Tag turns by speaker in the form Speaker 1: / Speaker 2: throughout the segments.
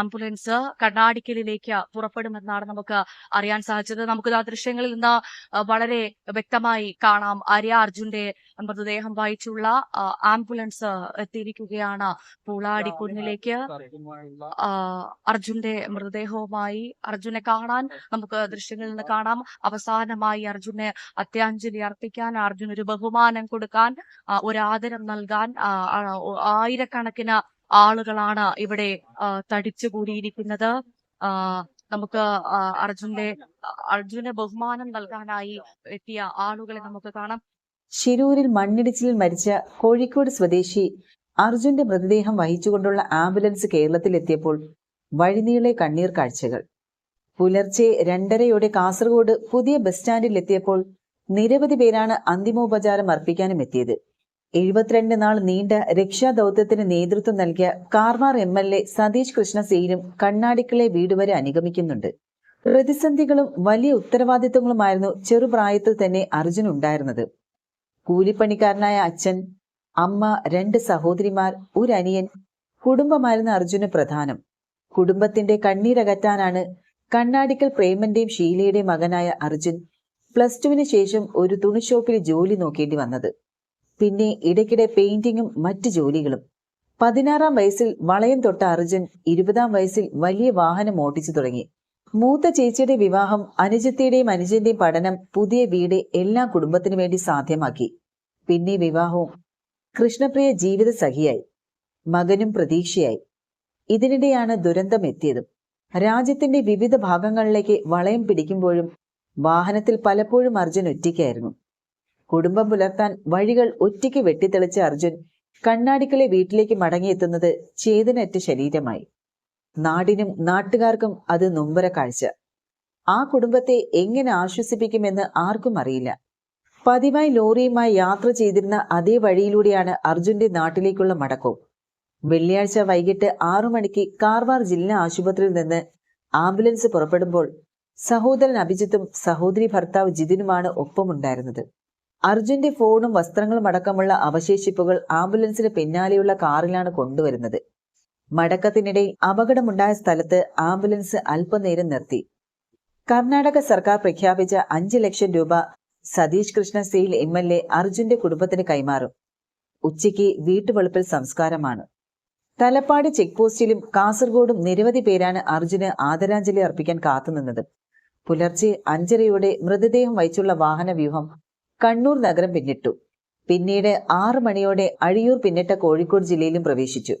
Speaker 1: Ambulance കണ്ണാടിക്കലിലേക്ക് പുറപ്പെടുമെന്നാണ് നമുക്ക് അറിയാൻ സാധിച്ചത്. നമുക്ക് ആ ദൃശ്യങ്ങളിൽ നിന്ന് വളരെ വ്യക്തമായി കാണാം. ആര്യ അർജുന്റെ മൃതദേഹം വഹിച്ചുള്ള ആംബുലൻസ് എത്തിയിരിക്കുകയാണ്. പൂളാടി കുന്നിലേക്ക് അർജുന്റെ മൃതദേഹവുമായി അർജുനെ കാണാൻ നമുക്ക് ദൃശ്യങ്ങളിൽ നിന്ന് കാണാം. അവസാനമായി അർജുനെ അത്യാഞ്ജലി അർപ്പിക്കാൻ അർജുനൊരു ഒരു ബഹുമാനം കൊടുക്കാൻ ഒരു ആദരം നൽകാൻ ആയിരക്കണക്കിന് ആളുകളാണ് ഇവിടെ തടിച്ചു തടിച്ചുകൂടിയിരിക്കുന്നത്. നമുക്ക് അർജുന്റെ അർജുന ബഹുമാനം നൽകാനായി എത്തിയ ആളുകളെ നമുക്ക് കാണാം.
Speaker 2: ശിരൂരിൽ മണ്ണിടിച്ചിലിൽ മരിച്ച കോഴിക്കോട് സ്വദേശി അർജുന്റെ മൃതദേഹം വഹിച്ചുകൊണ്ടുള്ള ആംബുലൻസ് കേരളത്തിലെത്തിയപ്പോൾ വഴിനീളെ കണ്ണീർ കാഴ്ചകൾ. പുലർച്ചെ രണ്ടരയോടെ കാസർഗോഡ് പുതിയ ബസ് സ്റ്റാൻഡിൽ എത്തിയപ്പോൾ നിരവധി പേരാണ് അന്തിമോപചാരം അർപ്പിക്കാനും എത്തിയത്. എഴുപത്തിരണ്ട് നാൾ നീണ്ട രക്ഷാദൌത്യത്തിന് നേതൃത്വം നൽകിയ Karwar M L A Satish കൃഷ്ണസേനും കണ്ണാടിക്കളെ വീട് വരെ അനുഗമിക്കുന്നുണ്ട്. പ്രതിസന്ധികളും വലിയ ഉത്തരവാദിത്വങ്ങളുമായിരുന്നു ചെറുപ്രായത്തിൽ തന്നെ അർജുൻ ഉണ്ടായിരുന്നത്. കൂലിപ്പണിക്കാരനായ അച്ഛൻ അമ്മ രണ്ട് സഹോദരിമാർ ഒരു അനിയൻ കുടുംബമായിരുന്നു അർജുന് പ്രധാനം. കുടുംബത്തിന്റെ കണ്ണീരകറ്റാനാണ് കണ്ണാടിക്കൽ പ്രേമന്റെയും ഷീലയുടെയും മകനായ അർജുൻ പ്ലസ് ടുവിന് ശേഷം ഒരു തുണിഷോപ്പിൽ ജോലി നോക്കേണ്ടി വന്നത്. പിന്നെ ഇടയ്ക്കിടെ പെയിന്റിങ്ങും മറ്റു ജോലികളും. പതിനാറാം വയസ്സിൽ വളയം തൊട്ട അർജുൻ ഇരുപതാം വയസ്സിൽ വലിയ വാഹനം ഓടിച്ചു തുടങ്ങി. മൂത്ത ചേച്ചിയുടെ വിവാഹം അനുജത്തിയുടെയും അനുജന്റെയും പഠനം പുതിയ വീട് എല്ലാ കുടുംബത്തിനു വേണ്ടി സാധ്യമാക്കി. പിന്നെ വിവാഹവും. കൃഷ്ണപ്രിയ ജീവിത സഖിയായി. മകനും പ്രതീക്ഷയായി. ഇതിനിടെയാണ് ദുരന്തം എത്തിയതും. രാജ്യത്തിന്റെ വിവിധ ഭാഗങ്ങളിലേക്ക് വളയം പിടിക്കുമ്പോഴും വാഹനത്തിൽ പലപ്പോഴും അർജുൻ ഒറ്റയ്ക്കായിരുന്നു. കുടുംബം പുലർത്താൻ വഴികൾ ഒറ്റയ്ക്ക് വെട്ടിത്തെളിച്ച അർജുൻ കണ്ണാടിക്കളെ വീട്ടിലേക്ക് മടങ്ങിയെത്തുന്നത് ചേതനറ്റ ശരീരമായി. നാടിനും നാട്ടുകാർക്കും അത് നൊമ്പര കാഴ്ച. ആ കുടുംബത്തെ എങ്ങനെ ആശ്വസിപ്പിക്കുമെന്ന് ആർക്കും അറിയില്ല. പതിവായി ലോറിയുമായി യാത്ര ചെയ്തിരുന്ന അതേ വഴിയിലൂടെയാണ് അർജുന്റെ നാട്ടിലേക്കുള്ള മടക്കവും. വെള്ളിയാഴ്ച വൈകിട്ട് ആറു മണിക്ക് കാർവാർ ജില്ലാ ആശുപത്രിയിൽ നിന്ന് ആംബുലൻസ് പുറപ്പെടുമ്പോൾ സഹോദരൻ അഭിജിത്തും സഹോദരി ഭർത്താവ് ജിതിനുമാണ് ഒപ്പമുണ്ടായിരുന്നത്. അർജുന്റെ ഫോണും വസ്ത്രങ്ങളും അടക്കമുള്ള അവശേഷിപ്പുകൾ ആംബുലൻസിന് പിന്നാലെയുള്ള കാറിലാണ് കൊണ്ടുവരുന്നത്. മടക്കത്തിനിടെ അപകടമുണ്ടായ സ്ഥലത്ത് ആംബുലൻസ് അല്പനേരം നിർത്തി. കർണാടക സർക്കാർ പ്രഖ്യാപിച്ച അഞ്ച് ലക്ഷം രൂപ Satish Krishna Sail M L A അർജുന്റെ കുടുംബത്തിന് കൈമാറും. ഉച്ചയ്ക്ക് വീട്ടുവെളുപ്പിൽ സംസ്കാരമാണ്. തലപ്പാടി ചെക്ക് പോസ്റ്റിലും കാസർഗോഡും നിരവധി പേരാണ് അർജുന് ആദരാഞ്ജലി അർപ്പിക്കാൻ കാത്തുനിന്നത്. പുലർച്ചെ അഞ്ചരയോടെ മൃതദേഹം വഹിച്ചുള്ള വാഹന വ്യൂഹം കണ്ണൂർ നഗരം പിന്നിട്ടു. പിന്നീട് ആറു മണിയോടെ അഴിയൂർ പിന്നിട്ട കോഴിക്കോട് ജില്ലയിലും പ്രവേശിച്ചു.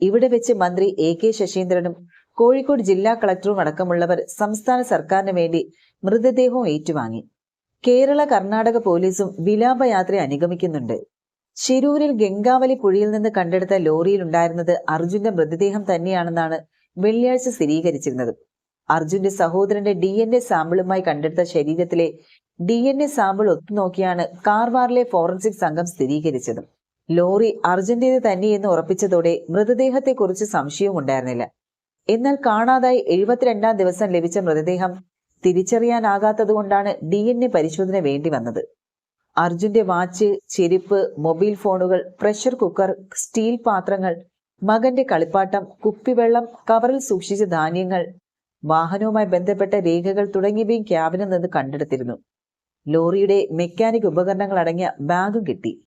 Speaker 2: ഇവിടെ വെച്ച് മന്ത്രി എ കെ ശശീന്ദ്രനും കോഴിക്കോട് ജില്ലാ കളക്ടറും അടക്കമുള്ളവർ സംസ്ഥാന സർക്കാരിന് വേണ്ടി മൃതദേഹവും ഏറ്റുവാങ്ങി. കേരള കർണാടക പോലീസും വിലാപയാത്ര അനുഗമിക്കുന്നുണ്ട്. ശിരൂരിൽ ഗംഗാവലി പുഴയിൽ നിന്ന് കണ്ടെടുത്ത ലോറിയിൽ ഉണ്ടായിരുന്നത് അർജുന്റെ മൃതദേഹം തന്നെയാണെന്നാണ് വെള്ളിയാഴ്ച സ്ഥിരീകരിച്ചിരുന്നത്. അർജുന്റെ സഹോദരന്റെ ഡി എൻ എ സാമ്പിളുമായി കണ്ടെടുത്ത ശരീരത്തിലെ ഡി എൻ എ സാമ്പിൾ ഒത്തുനോക്കിയാണ് കാർവാറിലെ ഫോറൻസിക് സംഘം സ്ഥിരീകരിച്ചത്. ലോറി അർജന്റീന തന്നെയെന്ന് ഉറപ്പിച്ചതോടെ മൃതദേഹത്തെക്കുറിച്ച് സംശയവും ഉണ്ടായിരുന്നില്ല. എന്നാൽ കാണാതായി എഴുപത്തിരണ്ടാം ദിവസം ലഭിച്ച മൃതദേഹം തിരിച്ചറിയാനാകാത്തതുകൊണ്ടാണ് ഡി എൻ എ പരിശോധന വേണ്ടി വന്നത്. അർജുന്റെ വാച്ച് ചെരുപ്പ് മൊബൈൽ ഫോണുകൾ പ്രഷർ കുക്കർ സ്റ്റീൽ പാത്രങ്ങൾ മകന്റെ കളിപ്പാട്ടം കുപ്പിവെള്ളം കവറിൽ സൂക്ഷിച്ച ധാന്യങ്ങൾ വാഹനവുമായി ബന്ധപ്പെട്ട രേഖകൾ തുടങ്ങിയവയും ക്യാബിനിൽ നിന്ന് കണ്ടെടുത്തിരുന്നു. ലോറിയുടെ മെക്കാനിക് ഉപകരണങ്ങൾ അടങ്ങിയ ബാഗും കിട്ടി.